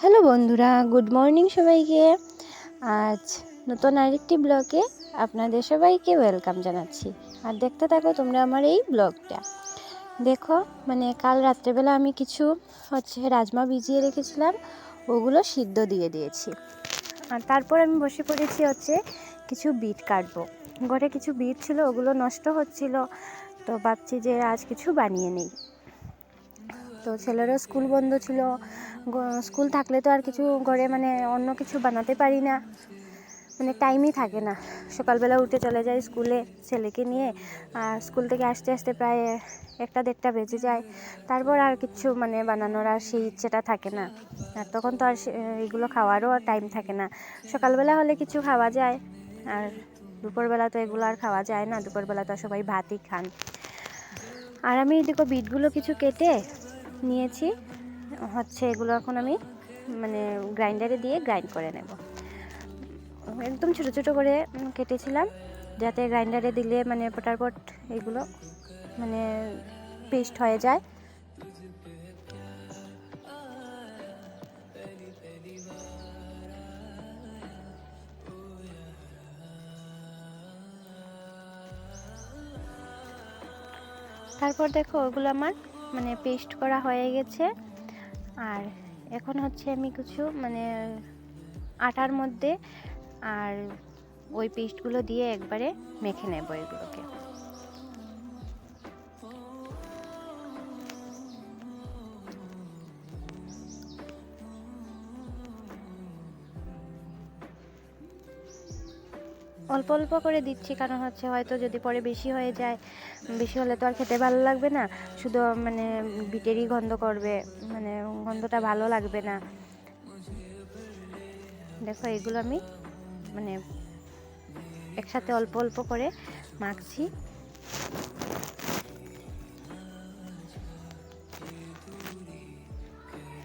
Hello বন্ধুরা, good morning সবাইকে। আজ নতুন আরেকটি ব্লগে আপনাদের সবাইকে ওয়েলকাম জানাচ্ছি। আর দেখতে থাকো তোমরা আমার এই ব্লগটা। দেখো মানে কাল রাত্রেবেলা আমি কিছু হচ্ছে রাজমা ভিজিয়ে রেখেছিলাম, ওগুলো সিদ্ধ দিয়ে দিয়েছি। আর তারপর আমি বসে পড়েছি হচ্ছে কিছু বিট কাটবো। ঘরে কিছু বিট ছিল, ওগুলো নষ্ট হচ্ছিল, তো ভাবছি যে আজ কিছু বানিয়ে নেই। তো ছেলেরও স্কুল বন্ধ ছিল। স্কুল থাকলে তো আর কিছু ঘরে মানে অন্য কিছু বানাতে পারি না। মানে টাইমই থাকে না। সকালবেলা উঠে চলে যাই স্কুলে ছেলেকে নিয়ে। আর স্কুল থেকে আসতে আসতে প্রায় একটা দেড়টা বেজে যায়। তারপর আর কিছু মানে বানানোর আর সেই ইচ্ছেটা থাকে না। আর তখন তো আর এগুলো খাওয়ারও টাইম থাকে না। সকালবেলা হলে কিছু খাওয়া যায়। আর দুপুরবেলা তো এগুলো আর খাওয়া যায় না। দুপুরবেলা তো সবাই ভাতই খান। আর আমি এদিকে বিটগুলো কিছু কেটে নিয়েছি। হচ্ছে এগুলো এখন আমি মানে গ্রাইন্ডারে দিয়ে গ্রাইন্ড করে নেব। একদম ছোট ছোট করে কেটেছিলাম, যাতে গ্রাইন্ডারে দিলে মানে পটারপট এগুলো মানে পেস্ট হয়ে যায়। তারপর দেখো ওগুলো আমার মানে পেস্ট করা হয়ে গেছে। আর এখন হচ্ছে আমি কিছু মানে আটার মধ্যে আর ওই পেস্টগুলো দিয়ে একবারে মেখে নেব এগুলোকে। অল্প অল্প করে দিচ্ছি, কারণ হচ্ছে হয়তো যদি পরে বেশি হয়ে যায়, বেশি হলে তো আর খেতে ভালো লাগবে না। শুধু মানে বিটেরই গন্ধ করবে মানে গন্ধটা ভালো লাগবে না। দেখো, এগুলো আমি মানে একসাথে অল্প অল্প করে মাখছি।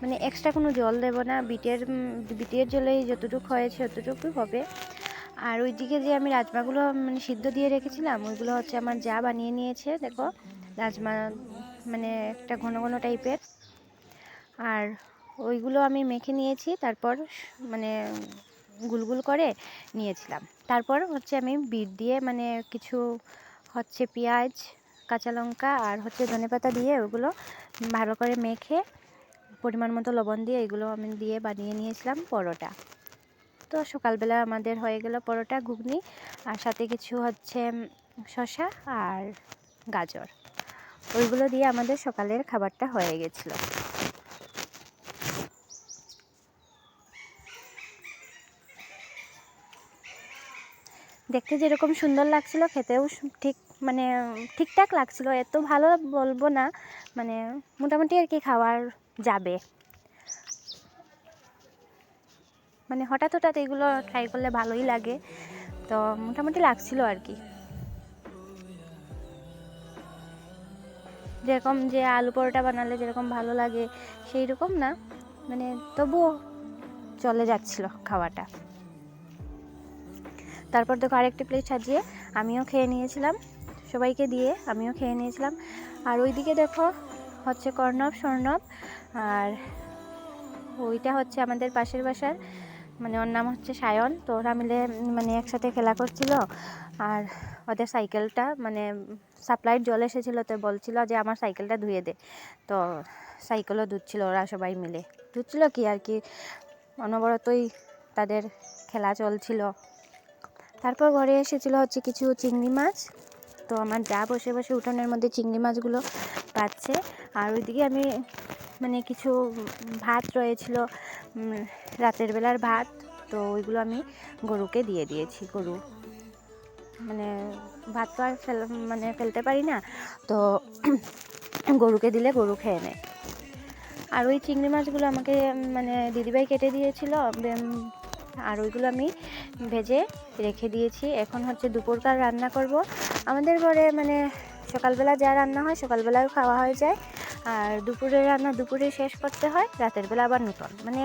মানে এক্সট্রা কোনো জল দেব না। বিটের বিটের জলেই যতটুকু হয়েছে ততটুকুই হবে। আর ওইদিকে যে আমি রাজমাগুলো মানে সিদ্ধ দিয়ে রেখেছিলাম, ওইগুলো হচ্ছে আমার যা বানিয়ে নিয়েছে, দেখো, রাজমা মানে একটা ঘন ঘন টাইপের। আর ওইগুলো আমি মেখে নিয়েছি, তারপর মানে গুলগুল করে নিয়েছিলাম। তারপর হচ্ছে আমি বিট দিয়ে মানে কিছু হচ্ছে পেঁয়াজ, কাঁচা লঙ্কা আর হচ্ছে ধনেপাতা দিয়ে ওগুলো ভালো করে মেখে, পরিমাণ মতো লবণ দিয়ে এগুলো আমি দিয়ে বানিয়ে নিয়েছিলাম পরোটা। তো সকালবেলা আমাদের হয়ে গেল পরোটা, ঘুগনি আর সাথে কিছু হচ্ছে শসা আর গাজর। ওইগুলো দিয়ে আমাদের সকালের খাবারটা হয়ে গেছিল। দেখতে যেরকম সুন্দর লাগছিল, খেতেও ঠিক মানে ঠিকঠাক লাগছিল। এত ভালো বলব না মানে মোটামুটি আর কি খাওয়ার যাবে। মানে হঠাৎ হঠাৎ এগুলো ট্রাই করলে ভালোই লাগে। তো মোটামুটি লাগছিল আর কি যেরকম যে আলু পরোটা বানালে যেরকম ভালো লাগে সেই রকম না। মানে তবুও চলে যাচ্ছিল খাওয়াটা। তারপর দেখো আরেকটি প্লেট সাজিয়ে আমিও খেয়ে নিয়েছিলাম। সবাইকে দিয়ে আমিও খেয়ে নিয়েছিলাম। আর ওইদিকে দেখো হচ্ছে কর্ণব স্বর্ণব আর ওইটা হচ্ছে আমাদের পাশের বাসার মানে ওর নাম হচ্ছে সায়ন। তো ওরা মিলে মানে একসাথে খেলা করছিল। আর ওদের সাইকেলটা মানে সাপ্লাইয়ের জল এসেছিল তো বলছিল যে আমার সাইকেলটা ধুয়ে দে। তো সাইকেলও ধুচ্ছিল ওরা সবাই মিলে। ধুচ্ছিল কি আর কি, অনবরতই তাদের খেলা চলছিল। তারপর ঘরে এসেছিল হচ্ছে কিছু চিংড়ি মাছ। তো আমার যা বসে বসে উঠোনের মধ্যে চিংড়ি মাছগুলো পাচ্ছে। আর ওইদিকে আমি মানে কিছু ভাত রয়েছিল। রাতের বেলার ভাত, তো ওইগুলো আমি গরুকে দিয়ে দিয়েছি, গরু। মানে ভাত তো আর ফেল মানে ফেলতে পারি না, তো গরুকে দিলে গরু খেয়ে নেয়। আর ওই চিংড়ি মাছগুলো আমাকে মানে দিদিভাই কেটে দিয়েছিল আর ওইগুলো আমি ভেজে রেখে দিয়েছি। এখন হচ্ছে দুপুরকার রান্না করব। আমাদের ঘরে মানে সকালবেলা যা রান্না হয় সকালবেলাও খাওয়া হয়ে যায়। আর দুপুরের রান্না দুপুরে শেষ করতে হয়, রাতের বেলা আবার নতুন মানে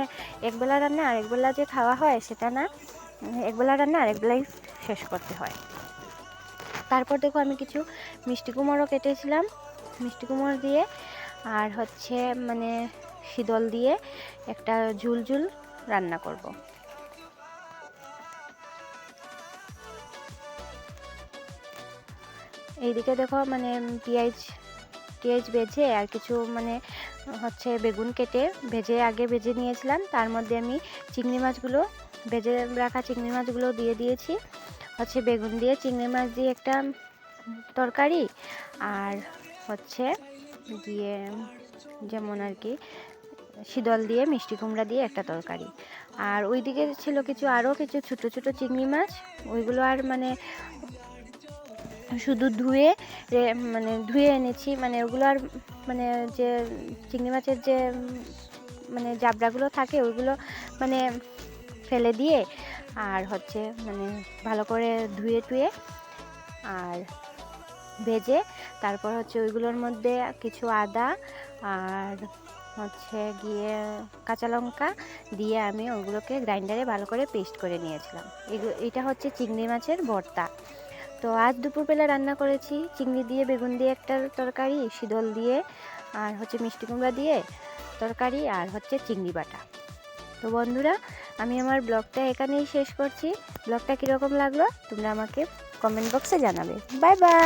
একবেলা রান্না আর একবেলা যে খাওয়া হয় সেটা না, একবেলা রান্না আর একবেলাই শেষ করতে হয় তারপর দেখো আমি কিছু মিষ্টি কুমড়ও কেটেছিলাম, মিষ্টি কুমড়ো দিয়ে, আর হচ্ছে মানে শীতল দিয়ে একটা ঝুল ঝুল রান্না করব। এইদিকে দেখো মানে পেঁয়াজ পেঁয়াজ ভেজে আর কিছু মানে হচ্ছে বেগুন কেটে ভেজে আগে ভেজে নিয়েছিলাম। তার মধ্যে আমি চিংড়ি মাছগুলো ভেজে রাখা চিংড়ি মাছগুলো দিয়ে দিয়েছি। হচ্ছে বেগুন দিয়ে চিংড়ি মাছ দিয়ে একটা তরকারি আর হচ্ছে দিয়ে যেমন আর কি শীতল দিয়ে, মিষ্টি কুমড়া দিয়ে একটা তরকারি। আর ওইদিকে ছিল কিছু আরও কিছু ছোট ছোট চিংড়ি মাছ। ওইগুলো আর মানে শুধু ধুয়ে মানে ধুয়ে এনেছি মানে ওগুলো আর মানে যে চিংড়ি মাছের যে মানে জাবড়াগুলো থাকে ওইগুলো মানে ফেলে দিয়ে আর হচ্ছে মানে ভালো করে ধুয়ে টুয়ে আর ভেজে তারপর হচ্ছে ওইগুলোর মধ্যে কিছু আদা আর হচ্ছে গিয়ে কাঁচা লঙ্কা দিয়ে আমি ওগুলোকে গ্রাইন্ডারে ভালো করে পেস্ট করে নিয়েছিলাম। এটা হচ্ছে চিংড়ি মাছের ভর্তা। তো আজ দুপুরবেলা রান্না করেছি। চিংড়ি দিয়ে, বেগুন দিয়ে একটা তরকারি শীতল দিয়ে, আর হচ্ছে মিষ্টি কুমড়া দিয়ে তরকারি, আর হচ্ছে চিংড়ি বাটা। তো বন্ধুরা, আমি আমার ব্লগটা এখানেই শেষ করছি। ব্লগটা কীরকম লাগল তোমরা আমাকে কমেন্ট বক্সে জানাবে। Bye bye